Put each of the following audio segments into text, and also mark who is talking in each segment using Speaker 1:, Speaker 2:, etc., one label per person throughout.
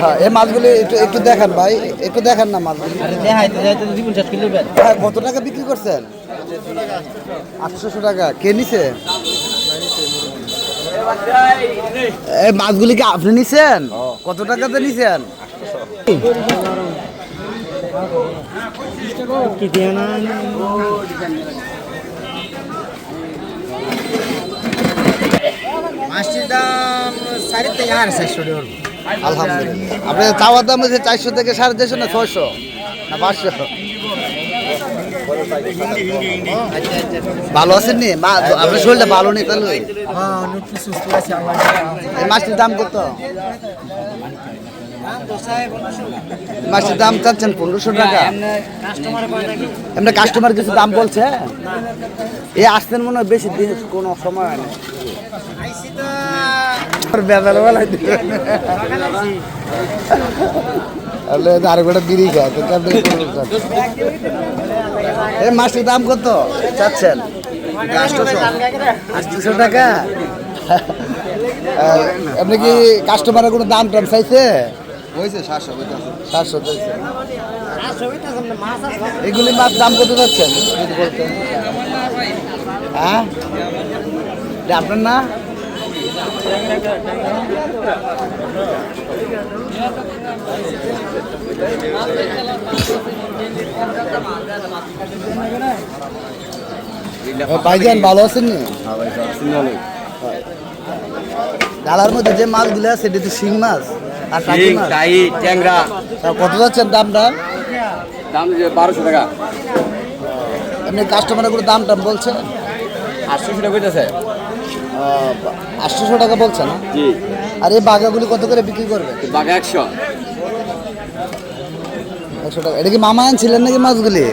Speaker 1: হ্যাঁ এই মাছগুলি একটু একটু দেখান ভাই একটু দেখান না মাছগুলি। হ্যাঁ, কত টাকা বিক্রি করছেন? আটশোশো টাকা কে নিছে? এই মাছগুলি কি আপনি নিছেন? কত টাকাতে নিছেন?
Speaker 2: কি দিয়ে না? চারশো
Speaker 1: আপনার দাম হচ্ছে চারশো থেকে সাড়ে চারশো না ছয়শো? না পাঁচশো? ভালো আছেন নি? আপনার শরীরটা ভালো নেই তাহলে? এই মাছটির দাম কত? মাছটির দাম পনেরোশো টাকা। এমনি কাস্টমার কিছু দাম বলছে? এ আসতেন মনে হয় বেশি দিন কোনো সময় আর গোটা বিড়ি খায় তো এই মাছটির দাম কত? চাচ্ছেন। আটশোশো টাকা। আপনি কি কাস্টমারের কোনো দাম টাম চাইছে?
Speaker 3: সাতশো
Speaker 1: সাতশো এগুলি মাছ দাম কত যাচ্ছেন হ্যাঁ? আপনার না? ভাইজান ভালো আছেন ডালার মধ্যে যে মাছগুলো আছে এটা তো শিং মাছ আর মাছ।
Speaker 3: ট্যাংরা।
Speaker 1: কত যাচ্ছেন দামটা?
Speaker 3: দাম বারোশো টাকা।
Speaker 1: এমনি কাস্টমারের কোনো দাম টাম বলছে?
Speaker 3: আটশো টাকা কইতেছে।
Speaker 1: আটশোশো টাকা বলছে না?
Speaker 3: জি।
Speaker 1: আর এই বাঘাগুলি কত করে বিক্রি করবে?
Speaker 3: বাঘা একশো।
Speaker 1: একশো টাকা। এটা কি মামা আনছিলেন নাকি মাছগুলি?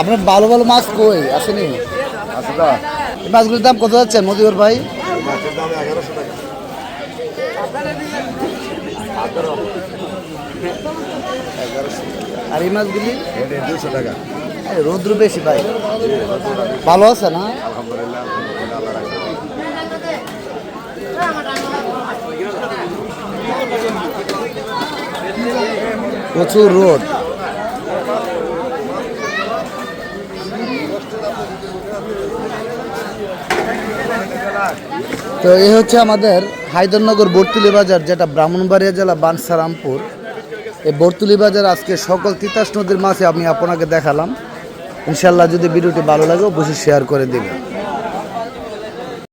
Speaker 1: আপনার ভালো ভালো মাছ কই? আসেনি? এই মাছগুলির দাম কত যাচ্ছে মদিবর ভাই? আর এই মাছগুলি?
Speaker 3: দুশো টাকা।
Speaker 1: এই রৌদ্র বেশি ভাই। ভালো আছে না? প্রচুর রোদ। তো এই হচ্ছে আমাদের হায়দরনগর বর্তুলি বাজার, যেটা ব্রাহ্মণবাড়িয়া জেলা বানসারামপুর। এই বর্তুলি বাজার আজকে সকল তিতাস নদীর মাছে আমি আপনাকে দেখালাম। ইনশাল্লাহ যদি ভিডিওটি ভালো লাগে, অবশ্যই শেয়ার করে দেবেন।